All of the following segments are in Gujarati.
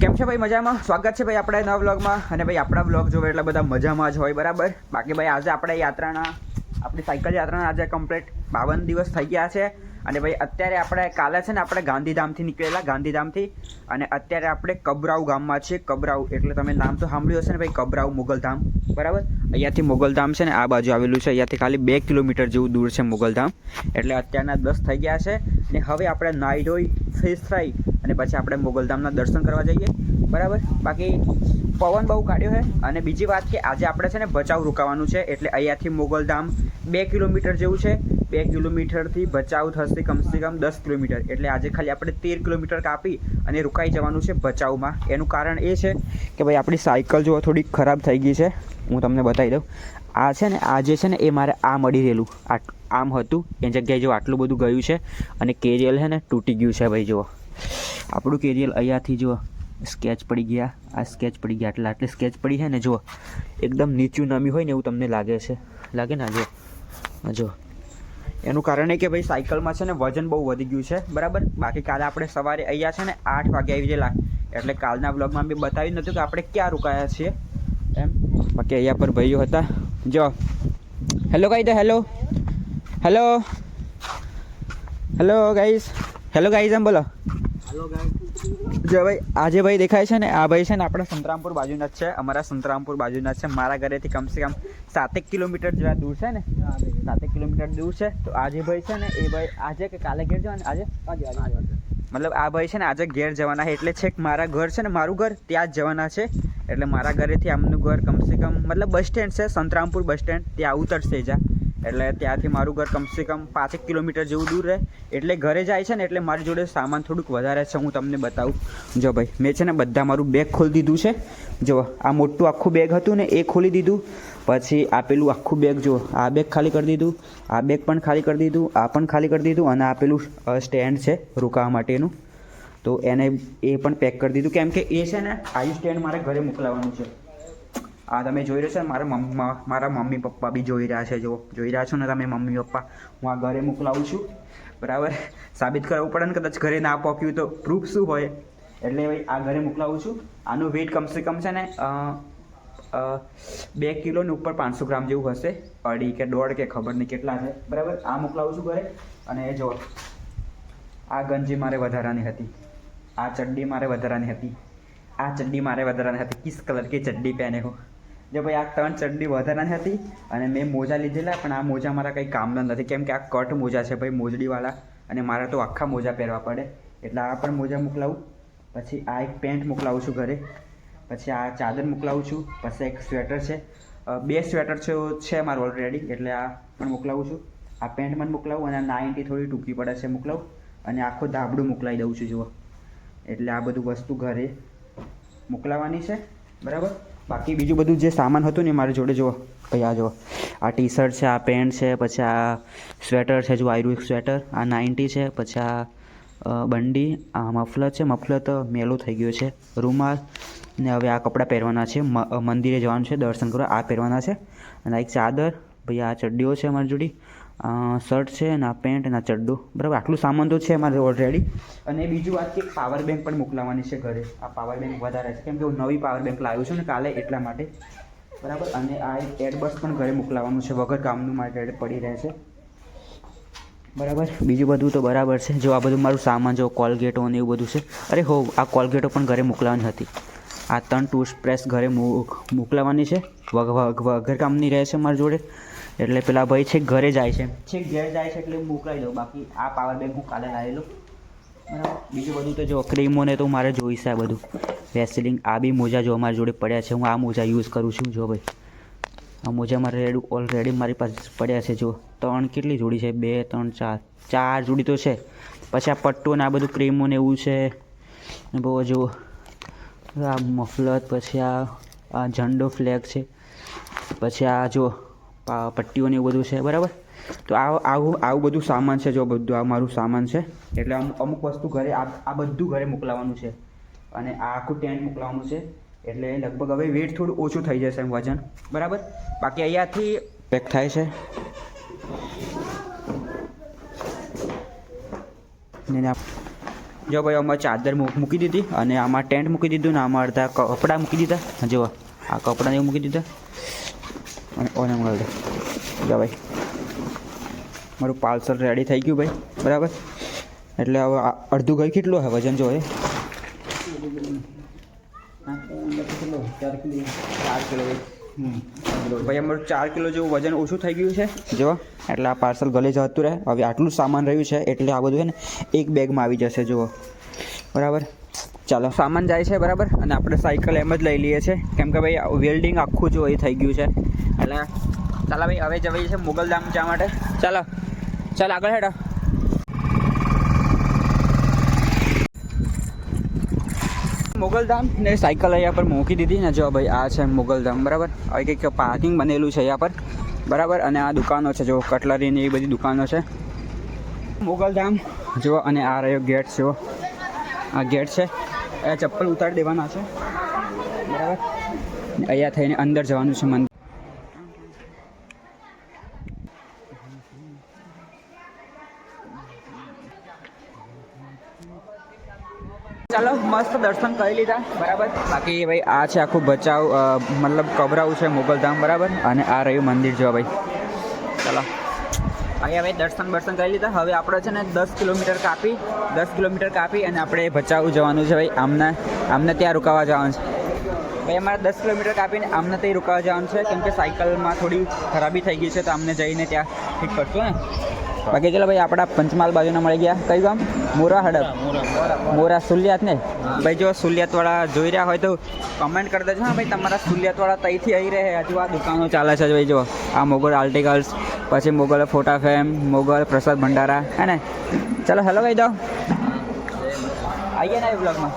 કેમ છે ભાઈ? મજામાં? સ્વાગત છે ભાઈ આપણા નવા વ્લોગમાં. અને ભાઈ આપણા વ્લોગ જોવે એટલે બધા મજામાં જ હોય, બરાબર? બાકી ભાઈ આજે આપણે યાત્રાના, આપણી સાયકલ યાત્રાના આજે કમ્પ્લીટ બાવન દિવસ થઈ ગયા છે. અને ભાઈ અત્યારે આપણે કાલે છે ને આપણે ગાંધીધામથી નીકળેલા, ગાંધીધામથી. અને અત્યારે આપણે કબરાઉ ગામમાં છીએ, કબરાઉ એટલે તમે નામ તો સાંભળ્યું હશે ને ભાઈ, કબરાઉ મુગલધામ. બરાબર? અહીંયાથી મુગલધામ છે ને આ બાજુ આવેલું છે, અહીંયાથી ખાલી બે કિલોમીટર જેવું દૂર છે મુગલધામ. એટલે અત્યારના દસ થઈ ગયા છે. ને હવે આપણે નાઈ ધોઈ ફ્રેશ થઈ અને પછી આપણે મોગલધામના દર્શન કરવા જઈએ. બરાબર? બાકી પવન બહુ કાઢ્યો છે. અને બીજી વાત કે આજે આપણે છે ને ભચાઉ રોકાવાનું છે. એટલે અહીંયાથી મુગલધામ બે કિલોમીટર જેવું છે. બે કિલોમીટરથી ભચાઉ થશે કમસે કમ દસ કિલોમીટર. એટલે આજે ખાલી આપણે તેર કિલોમીટર કાપી અને રોકાઈ જવાનું છે ભચાઉમાં. એનું કારણ એ છે કે ભાઈ આપણી સાયકલ જો થોડીક ખરાબ થઈ ગઈ છે, હું તમને બતાવી દઉં. આ છે ને, આ જે છે ને, એ મારે આ મળી રહેલું. આમ હતું, એ જગ્યાએ જો આટલું બધું ગયું છે અને કેરિયલ છે ને, તૂટી ગયું છે ભાઈ, જુઓ. આપણું કેરિયલ અહીંયાથી જુઓ, સ્કેચ પડી ગયા. આ સ્કેચ પડી ગયા. આટલા, આટલી સ્કેચ પડી છે ને, જુઓ. એકદમ નીચું નમી હોય ને એવું તમને લાગે છે. લાગે ને જો આ જો એનું કારણ એ કે ભાઈ સાયકલમાં છે ને વજન બહુ વધી ગયું છે. બરાબર? બાકી કાલે આપણે સવારે અહીંયા છે ને આઠ વાગે આવી ગયેલા એટલે કાલના બ્લોગમાં મેં બતાવ્યું નહોતું કે આપણે ક્યાં રોકાયા છીએ. એમ? બાકી અહીંયા પર ભાઈઓ હતા. જો. હેલો ગાઈ દે hello hello hello guys hello guys એમ બોલો. જો ભાઈ આજે ભાઈ દેખાય છે ને આ ભાઈ છે ને આપણા સંતરામપુર બાજુના જ છે. અમારા સંતરામપુર બાજુના જ છે. મારા ઘરેથી કમસે કમ સાતેક કિલોમીટર જેવા દૂર છે ને. સાતેક કિલોમીટર દૂર છે. તો આજે ભાઈ છે ને એ ભાઈ આજે કે કાલે ઘેર જવાના? આજે? મતલબ આ ભાઈ છે ને આજે ઘેર જવાના છે. એટલે છેક મારા ઘર છે ને મારું ઘર ત્યાં જ જવાના છે. એટલે મારા ઘરેથી આમનું ઘર કમસે કમ મતલબ બસ સ્ટેન્ડ છે સંતરામપુર બસ સ્ટેન્ડ. ત્યાં ઉતરશે જા. એટલે ત્યાંથી મારું ઘર કમસે કમ પાંચેક કિલોમીટર જેવું દૂર રહે. એટલે ઘરે જાય છે ને, એટલે મારી જોડે સામાન થોડુંક વધારે છે, હું તમને બતાવું. જો ભાઈ, મેં છે ને બધા મારું બેગ ખોલી દીધું છે. જો, આ મોટું આખું બેગ હતું ને, એ ખોલી દીધું. પછી આ પેલું આખું બેગ જો, આ બેગ ખાલી કરી દીધું. આ બેગ પણ ખાલી કરી દીધું, આ પણ ખાલી કરી દીધું અને આ પેલું સ્ટેન્ડ છે રોકાવા માટેનું. તો એને એ પણ પેક કરી દીધું. કેમ કે એ છે ને, આયુ સ્ટેન્ડ મારે ઘરે મોકલાવાનું છે. આ તમે જોઈ રહ્યો છો ને, મારા મમ્મા મારા મમ્મી પપ્પા બી જોઈ રહ્યા છે જો જોઈ રહ્યા છો ને તમે મમ્મી પપ્પા? હું આ ઘરે મોકલાવું છું. બરાબર? સાબિત કરવું પડે ને કદાચ ઘરે ના પહોંચ્યું તો પ્રૂફ શું હોય? એટલે ભાઈ, આ ઘરે મોકલાવું છું. આનું વેઇટ કમસે કમ છે ને બે કિલોની ઉપર પાંચસો ગ્રામ જેવું હશે. અઢી કે દોઢ કે ખબર નહીં કેટલા છે. બરાબર? આ મોકલાવું છું ઘરે. અને એ જો આ ગંજી મારે વધારાની હતી. આ ચડ્ડી મારે વધારાની હતી. આ ચડ્ડી મારે વધારાની હતી. કિસ કલર કે ચડ્ડી પહેને હું. જો ભાઈ આ ત્રણ ચડ્ડી વધારાની હતી અને મેં મોજા લીધેલા, પણ આ મોજા મારા કંઈ કામના નથી. કેમ કે આ કટ મોજા છે ભાઈ, મોજડીવાળા, અને મારે તો આખા મોજા પહેરવા પડે. એટલે આ પણ મોજા મોકલાવું. પછી આ એક પેન્ટ મોકલાવું છું ઘરે. પછી આ ચાદર મોકલાવું છું. પછી એક સ્વેટર છે. બે સ્વેટર છે છે મારું ઓલરેડી એટલે આ પણ મોકલાવું છું. આ પેન્ટ પણ મોકલાવું અને આ નાઇન્ટી થોડી ટૂંકી પડે છે મોકલાવું. અને આખું ધાબડું મોકલાવી દઉં છું, જુઓ. એટલે આ બધું વસ્તુ ઘરે મોકલાવાની છે. બરાબર? બાકી બીજું બધું જે સામાન હતું ને મારી જોડે જુઓ ભાઈ, આ જુઓ આ ટી શર્ટ છે, આ પેન્ટ છે, પછી આ સ્વેટર છે, જો આયરું સ્વેટર આ નાઇન્ટી છે, પછી આ બંડી, આ મફલર છે, મફલર તો મેલો થઈ ગયો છે. રૂમાલ ને હવે આ કપડાં પહેરવાના છે. મંદિરે જવાનું છે, દર્શન કરવા. આ પહેરવાના છે. અને એક ચાદર, ભાઈ, આ ચડ્ડીઓ છે અમારી જોડી. શર્ટ છે ના પેન્ટ આ ચડ્ડો. બરાબર? આટલું સામાન તો છે અમારે ઓલરેડી અને બીજું વાત કે પાવર બેંક પણ મોકલાવવાની છે ઘરે. આ પાવર બેંક વધારે છે. કેમ કે હું નવી પાવર બેંક લાવ્યો છું ને કાલે એટલા માટે. બરાબર? અને આ એક એડબસ પણ ઘરે મોકલાવવાનું છે. વગર કામનું માટે પડી રહે છે. બરાબર? બીજું બધું તો બરાબર છે. જો આ બધું મારું સામાન જો કોલગેટો ને એવું બધું છે. અરે હો, આ કોલગેટો પણ ઘરે મોકલાવાની હતી. આ ત્રણ ટૂથપ્રેસ ઘરે મોક- મોકલાવાની છે. વગ- વગ- વગર કામની રહે છે મારી જોડે. એટલે પેલા ભાઈ છે ઘરે જાય છે. છેક ઘરે જાય છે એટલે હું મોકલાવી દઉં. બાકી આ પાવર બેંક હું કાલે લાવેલો બરાબર? બીજું બધું તો જો ક્રીમો ને તો મારે જોઈશે આ બધું. વેસલિંગ આ બી મોજા જો મારી જોડે પડ્યા છે. હું આ મોજા યુઝ કરું છું. જો ભાઈ. આ મોજા મારે રેડ ઓલરેડી મારી પાસે પડ્યા છે. જો ત્રણ કેટલી જોડી છે? બે, ત્રણ, ચાર. ચાર જોડી તો છે. પછી આ પટ્ટો ને આ બધું ક્રીમો ને એવું છે. ને બહુ જો આ મફલત પછી આ આ ઝંડો ફ્લેગ છે. પછી આ જો પા- પટ્ટીઓ ને એવું બધું છે, બરાબર? તો આ, આવું આવું બધું સામાન છે, જો બધું આ મારું સામાન છે. એટલે અમુક અમુક વસ્તુ ઘરે આ બધું ઘરે મોકલાવાનું છે. અને આ આખું ટેન્ટ મોકલાવાનું છે. એટલે લગભગ હવે વેટ થોડું ઓછું થઈ જશે એમ વજન. બરાબર? બાકી અહીંયાથી પેક થાય છે. ને જો ભાઈ આમાં ચાદર મૂકી દીધી અને આમાં ટેન્ટ મૂકી દીધું ને આમાં અડધા કપડાં મૂકી દીધા. જો આ કપડાં એવું મૂકી દીધા. અને ઓને મળે જા ભાઈ. મારું પાર્સલ રેડી થઈ ગયું ભાઈ. બરાબર? એટલે હવે અડધું ગઈ કેટલું હે વજન જોઈએ ચાર કિલો ભાઈ, અમારું ચાર કિલો જેવું વજન ઓછું થઈ ગયું છે. જો, એટલે આ પાર્સલ ગલે જતું રહે હવે આટલું સામાન રહ્યું છે, એટલે આ બધું છે ને એક બેગમાં આવી જશે, જુઓ. બરાબર? ચાલો, સામાન જાય છે, બરાબર? અને આપણે સાયકલ એમ જ લઈ લઈએ છીએ. કેમ કે ભાઈ વેલ્ડિંગ આખું જ એ થઈ ગયું છે. એટલે, ચાલો ભાઈ, હવે જવાય છે મુગલધામ જવા માટે. ચાલો, ચાલ, આગળ હેડો. મુગલધામ ને સાયકલ અહીંયા પર મૂકી દીધી ને જો ભાઈ, આ છે મુગલધામ બરાબર? હવે કંઈક પાર્કિંગ બનેલું છે અહીંયા પર, બરાબર? અને આ દુકાનો છે, જો કટલરીની એ બધી દુકાનો છે. મુગલધામ જુઓ, અને આ રહ્યો ગેટ, જુઓ. આ ગેટ છે. અહીંયા ચપ્પલ ઉતારી દેવાના છે. બરાબર? અહીંયા થઈને અંદર જવાનું છે મંદિર. ચાલો, મસ્ત દર્શન કરી લીધા. બરાબર? બાકી ભાઈ, આ છે આખું બચાવ મતલબ કબરાવું છે મોગલધામ, બરાબર? અને આ રહ્યું મંદિર જો ભાઈ. અહીંયા ભાઈ દર્શન બર્શન કરી લીધા. હવે આપણે છે ને દસ કિલોમીટર કાપી, દસ કિલોમીટર કાપી અને આપણે ભચાઉ જવાનું છે ભાઈ. આમને આમને ત્યાં રોકાવા જવાનું છે. ભાઈ, અમારે દસ કિલોમીટર કાપીને આમને ત્યાં રોકાવા જવાનું છે. કેમ કે સાયકલમાં થોડી ખરાબી થઈ ગઈ છે તો અમને જઈને ત્યાં ઠીક કરશું ને બાકી ચલો ભાઈ આપણા પંચમહાલ બાજુના મળી ગયા. કયું ગામ? મોરા હડપ. મોરા સુલિયાત ને? ભાઈ જો સુલિયાતવાળા જોઈ રહ્યા હોય તો કમેન્ટ કરી દેજો. હા ભાઈ તમારા સુલિયાતવાળા તઈથી આવી રહે હજુ આ દુકાનો ચાલે છે ભાઈ જો. આ મોગલ આર્ટિકલ્સ પછી મોગલ ફોટા ફેમ મોગલ પ્રસાદ ભંડારા હે ને? ચાલો હેલો ભાઈ દો. આવીએ ને એ બ્લોગમાં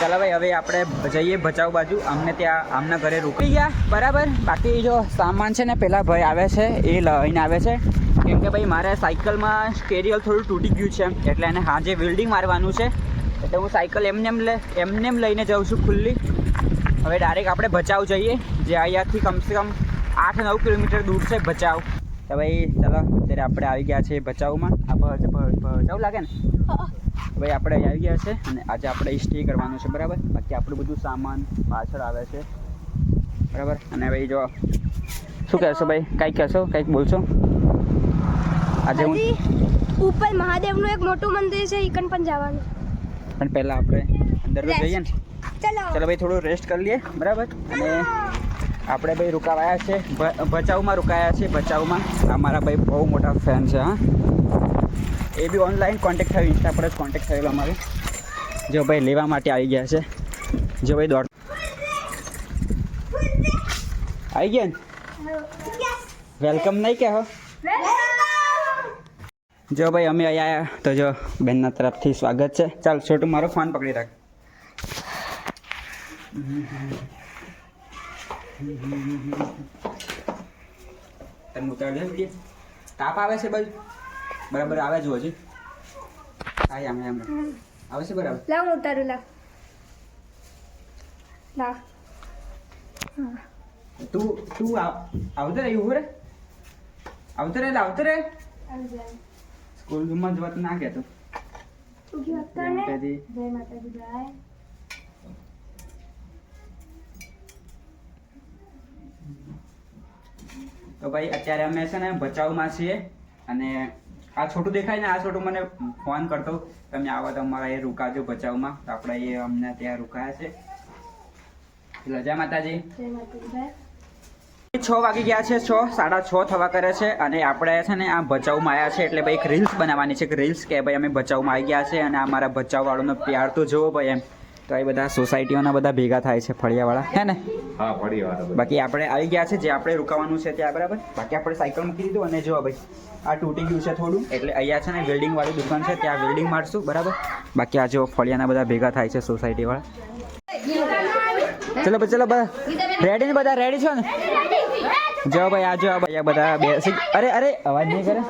ચાલો ભાઈ હવે આપણે જઈએ ભચાઉ બાજુ. અમને ત્યાં આમના ઘરે રોકી ગયા. બરાબર. બાકી જો સામાન છે ને પેલા ભાઈ આવે છે એ લઈને આવે છે. કેમ કે ભાઈ મારે સાયકલમાં સ્ટેરિયલ થોડું તૂટી ગયું છે, એટલે એને હાજે વેલ્ડિંગ મારવાનું છે. એટલે હું સાયકલ એમને એમ લે, એમને એમ લઈને જાઉં છું ખુલ્લી. હવે ડાયરેક્ટ આપણે ભચાઉ જઈએ, જે અહીંયાથી કમસે કમ આઠ નવ કિલોમીટર દૂર છે ભચાઉ. તો ભાઈ, ચાલો, અત્યારે આપણે આવી ગયા છીએ ભચાઉમાં. આ લાગે ને? ભાઈ, આપણે અહીં આવી ગયા છે અને આજે આપણે સ્ટે કરવાનું છે, બરાબર? બાકી આપણું બધું સામાન પાછળ આવે છે. બરાબર? અને ભાઈ, જો, શું કહેશો ભાઈ? કંઈક કહેશો? કંઈક બોલશો? આજે હું ઉપર મહાદેવનું એક મોટું મંદિર છે ઈકન પણ જવાનું. પણ પહેલાં આપણે અંદર જઈએ ને. ચલો. ચલો ભાઈ થોડું રેસ્ટ કરી લઈએ બરાબર? અને આપણે ભાઈ રોકાવાયા છે ભચાઉમાં રોકાયા છે ભચાઉમાં. આ મારા ભાઈ બહુ મોટા ફેન છે હા. એ બી ઓનલાઈન કોન્ટેક્ટ થયો ઇન્સ્ટા પર જ કોન્ટેક્ટ થયેલો અમારો. જો ભાઈ લેવા માટે આવી ગયા છે. જો ભાઈ દોડ આવી ગયા ને? વેલકમ નહીં કહો. જો ભાઈ અમે અહીંયા આવ્યા તો જો બેનના તરફથી સ્વાગત છે. ચાલ છોટું મારો ફોન પકડી રાખ. તને ઉતાર દે તાપ આવે છે બાજુ બરાબર આવે છે હજી હા આમ આમ આવે છે બરાબર? લાવ હું ઉતારું લાવ. લાવ. તું તું આવ- આવતો રે ઊભો રે. આવતો રે આવતો રે. સ્કૂલમાં તો ના કહેતો ઉગી જય માતાજી. જય માતાજી જય. તો ભાઈ અત્યારે અમે છે ને ભચાઉમાં છીએ અને આ છોટું દેખાય ને આ છોટું મને ફોન કરતો. તમે આવો તો અમારા એ રોકાજો ભચાઉમાં. તો આપણે એ અમને ત્યાં રોકાયા છે. રજા જય માતાજી. જય માતાજી જય. છ વાગી ગયા છે છ સાડા છ થવા કરે છે અને આપણે છે ને આ ભચાઉમાં આવ્યા છે એટલે ભાઈ એક રીલ્સ બનાવવાની છે કે રીલ્સ કે ભાઈ અમે ભચાઉમાં આવી ગયા છે અને આ મારા ભચાઉવાળાનો પ્યાર તો જોવો ભાઈ એમ તો એ બધા સોસાયટીઓના બધા ભેગા થાય છે ફળિયાવાળા હે ને હા ફળિયાવાળા બાકી આપણે આવી ગયા છે જે આપણે રોકાવાનું છે ત્યાં બરાબર બાકી આપણે સાયકલ મૂકી દીધું અને જો ભાઈ આ તૂટી ગયું છે થોડું એટલે અહીંયા છે ને વેલ્ડિંગ વાળી દુકાન છે ત્યાં વેલ્ડિંગ મારશું બરાબર બાકી આ જો ફળિયાના બધા ભેગા થાય છે સોસાયટીવાળા ચલો ચલો બધા રેડી ને બધા રેડી છો ને જો ભાઈ આ જો આ ભાઈ બધા બેસી અરે અરે અવાજ નહીં કરે?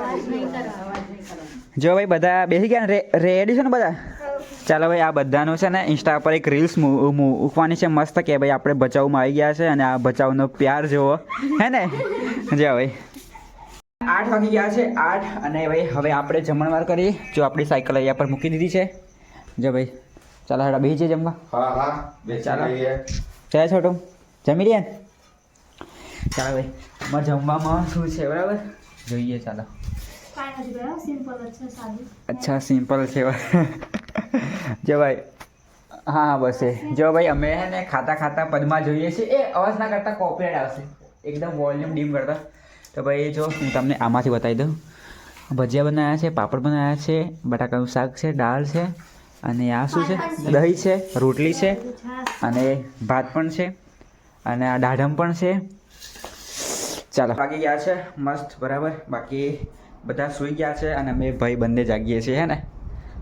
જો ભાઈ બધા બેસી ગયા ને? રેડી છે ને બધા? ચાલો ભાઈ આ બધાનું છે ને ઇન્સ્ટા પર એક રીલ્સ મૂકવાની છે મસ્ત કે ભાઈ આપણે બચાવમાં આવી ગયા છે અને આ બચાવનો પ્યાર જોવો. હે ને? જો ભાઈ. આઠ વાગી ગયા છે આઠ અને ભાઈ હવે આપણે જમણવાર કરીએ જો આપણી સાયકલ અહીંયા પર મૂકી દીધી છે. જો ભાઈ ચાલો હેડા બેસી છે જમવા. હા હા ચાલો. ચાલો છોટું. જમી રહ્યા ને? ચાલો ભાઈ મારે જમવામાં શું છે બરાબર? જોઈએ ચાલો. અચ્છા સિમ્પલ છે. જો ભાઈ હા હા બસ એ. જો ભાઈ અમે હે ને ખાતા ખાતા પદમાં જોઈએ છીએ. એ અવાજ ના કરતા કોપરેટ આવશે. એકદમ વોલ્યુમ ડીમ કરતા. તો ભાઈ જો હું તમને આમાંથી બતાવી દઉં. ભજીયા બનાવ્યા છે પાપડ બનાવ્યા છે બટાકાનું શાક છે દાળ છે અને આ શું છે? દહીં છે રોટલી છે અને ભાત પણ છે અને આ દાઢમ પણ છે ચાલો. બાકી ગયા છે, મસ્ત, બરાબર. બાકી બધા સૂઈ ગયા છે અને અમે ભાઈ બંને જાગીએ છીએ, હે ને?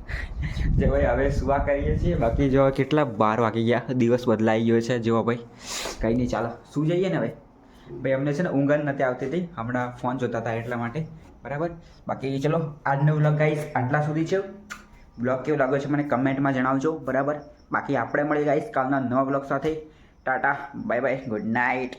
જે ભાઈ, હવે સુવા કરીએ છીએ. બાકી જો કેટલા બાર વાગી ગયા. દિવસ બદલાઈ ગયો છે જો ભાઈ. કંઈ નહીં, ચાલો. શું જઈએ ને ભાઈ? ભાઈ, અમને છે ને ઊંઘ નથી આવતી હતી. હમણાં ફોન જોતા હતા એટલા માટે. બરાબર? બાકી ચલો, આજનો વ્લોગ ગાઈસ આટલા સુધી છે. બ્લોગ કેવો લાગ્યો છે મને કમેન્ટમાં જણાવજો. બરાબર? બાકી આપણે મળી ગાઈશ કાલના નવા બ્લોગ સાથે. Tata bye bye good night.